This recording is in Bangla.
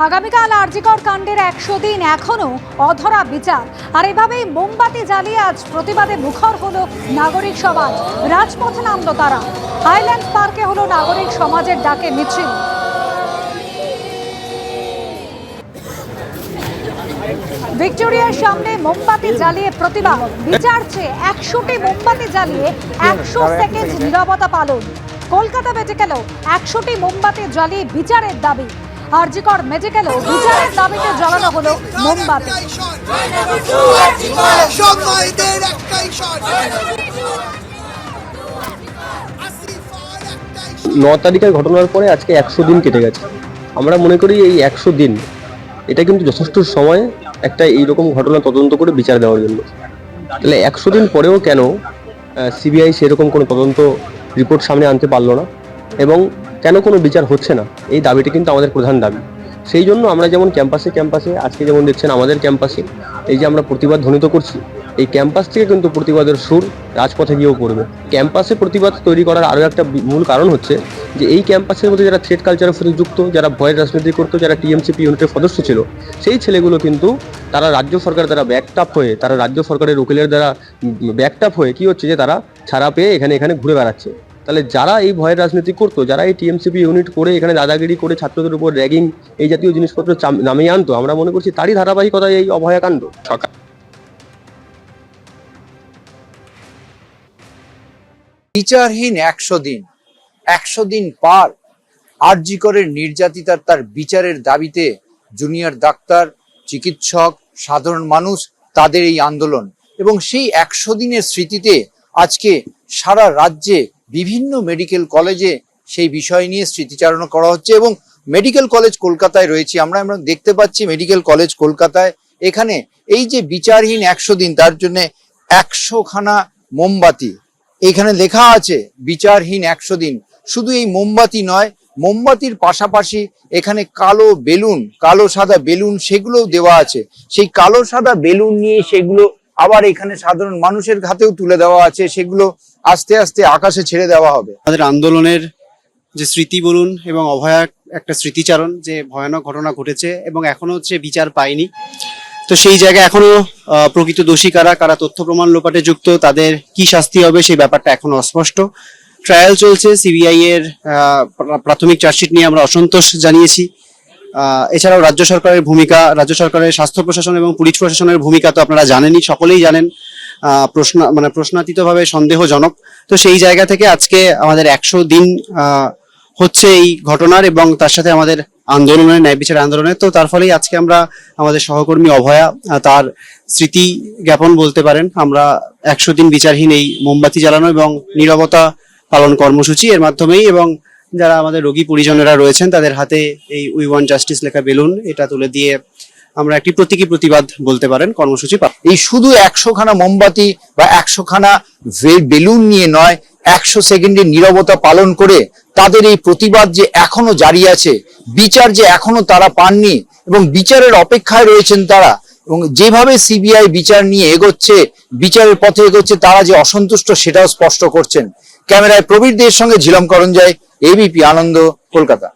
আগামীকাল আরজিকর কাণ্ডের একশো দিন এখনও অধরা বিচার। আর এভাবেই মোমবাতি জ্বালিয়ে আজ প্রতিবাদে মুখর হল নাগরিক সমাজ। রাজপথে নামলো তারা। হাইল্যান্ড পার্কে হলো নাগরিক সমাজের ডাকে মিছিল। ভিক্টোরিয়ার সামনে মোমবাতি জ্বালিয়ে প্রতিবাদ। বিচার চেয়ে একশোটি মোমবাতি জ্বালিয়ে একশো সেকেন্ড নীরবতা পালন। কলকাতা বেঁচে গেল একশোটি মোমবাতি জ্বালিয়ে বিচারের দাবি। আরজিকর মেডিকেলেও বিচারের দাবিতে জ্বালানো হলো মোমবাতি। ন তারিখের ঘটনার পরে আজকে একশো দিন কেটে গেছে। আমরা মনে করি এই একশো দিন, এটা কিন্তু যথেষ্ট সময় একটা এইরকম ঘটনা তদন্ত করে বিচার দেওয়ার জন্য। তাহলে একশো দিন পরেও কেন সিবিআই সেরকম কোনো তদন্ত রিপোর্ট সামনে আনতে পারল না? এবং কেন কোনো বিচার হচ্ছে না? এই দাবিটি কিন্তু আমাদের প্রধান দাবি। সেই জন্য আমরা যেমন ক্যাম্পাসে ক্যাম্পাসে আজকে যেমন দেখছেন আমাদের ক্যাম্পাসে, এই যে আমরা প্রতিবাদ ধ্বনিত করছি, এই ক্যাম্পাস থেকে কিন্তু প্রতিবাদের সুর রাজপথে গিয়েও পড়বে। ক্যাম্পাসে প্রতিবাদ তৈরি করার আরও একটা মূল কারণ হচ্ছে যে এই ক্যাম্পাসের মধ্যে যারা থ্রেড কালচারের সাথে যুক্ত, যারা ভয়ের রাজনীতি করতো, যারা টিএমসিপি ইউনিটের সদস্য ছিল, সেই ছেলেগুলো কিন্তু তারা রাজ্য সরকার দ্বারা ব্যাকটাপ হয়ে, তারা রাজ্য সরকারের উকিলের দ্বারা ব্যাকটাপ হয়ে কি হচ্ছে যে তারা ছাড়া পেয়ে এখানে এখানে ঘুরে বেড়াচ্ছে। তাহলে যারা এই ভয়ের রাজনীতি করতো, যারা এই টিএমসিপি ইউনিট করে এখানে দাদাগিরি করে ছাত্রদের উপর র্যাগিং এই জাতীয় জিনিসপত্র নামিয়ে আনতো, আমরা মনে করছি তারই ধারাবাহিকতায় এই অভয়াকাণ্ড সরকার বিচারহীন একশো দিন একশো দিন পার আরজিকরের নির্যাতিতার তার বিচারের দাবিতে জুনিয়র ডাক্তার, চিকিৎসক, সাধারণ মানুষ তাদের এই আন্দোলন। এবং সেই একশো দিনের স্মৃতিতে আজকে সারা রাজ্যে বিভিন্ন মেডিকেল কলেজে সেই বিষয় নিয়ে স্মৃতিচারণ করা হচ্ছে এবং মেডিকেল কলেজ কলকাতায় রয়েছে আমরা। আমরা দেখতে পাচ্ছি মেডিকেল কলেজ কলকাতায়। এখানে এই যে বিচারহীন একশো দিন, তার জন্য একশো খানা মোমবাতি। এখানে লেখা আছে বিচারহীন একশো দিন। শুধু এই মোমবাতি নয়, মোমবাতির পাশাপাশি এখানে কালো বেলুন, কালো সাদা বেলুন সেগুলোও দেওয়া আছে। সেই কালো সাদা বেলুন নিয়ে সেগুলো আবার এখানে সাধারণ মানুষের হাতেও তুলে দেওয়া আছে, সেগুলো আস্তে আস্তে আকাশে ছেড়ে দেওয়া হবে। আমাদের আন্দোলনের যে স্মৃতি বলুন এবং অভয়া একটা স্মৃতিচারণ, যে ভয়ানক ঘটনা ঘটেছে এবং এখনও হচ্ছে বিচার পায়নি। তো সেই জায়গায় এখনও প্রকৃত দোষী কারা কারা তথ্য প্রমাণ লোপাটে যুক্ত, তাদের কি শাস্তি হবে সেই ব্যাপারটা এখনও অস্পষ্ট। ট্রায়াল চলছে, সিবিআই এর প্রাথমিক চার্জশিট নিয়ে আমরা অসন্তোষ জানিয়েছি। এছাড়াও রাজ্য সরকারের ভূমিকা, রাজ্য সরকারের স্বাস্থ্য প্রশাসন এবং পুলিশ প্রশাসনের ভূমিকা তো আপনারা জানেনই, সকলেই জানেন প্রশ্ন মানে প্রশ্নাতীতভাবে সন্দেহজনক। তো সেই জায়গা থেকে আজকে আমাদের একশো দিন হচ্ছে এই ঘটনার এবং তার সাথে আমাদের আন্দোলনের ন্যায় বিচার আন্দোলনের। তো তার ফলেই আজকে আমরা আমাদের সহকর্মী অভয়া তার স্মৃতি জ্ঞাপন বলতে পারেন। আমরা একশো দিন বিচারহীন এই মোমবাতি জ্বালানো এবং নীরবতা পালন কর্মসূচি এর মাধ্যমেই এবং যারা আমাদের রোগী পরিজনেরা রয়েছেন, তাদের হাতে এই উই ওয়ান জাস্টিস লেখা বেলুন, এটা তুলে দিয়ে আমরা একটি প্রতীকী প্রতিবাদ বলতে পারেন, কর্মসূচি এই শুধু একশো খানা মোমবাতি বা একশো খানা বেলুন নিয়ে নয়, একশো সেকেন্ডের নীরবতা পালন করে তাদের এই প্রতিবাদ যে এখনও জারি আছে, বিচার যে এখনও তারা পাননি এবং বিচারের অপেক্ষায় রয়েছেন তারা এবং যেভাবে সিবিআই বিচার নিয়ে এগোচ্ছে, বিচারের পথে এগোচ্ছে, তারা যে অসন্তুষ্ট সেটাও স্পষ্ট করছেন। ক্যামেরায় প্রবীর দের সঙ্গে ঝিলম করঞ্জয় এবিপি আনন্দ, কলকাতা।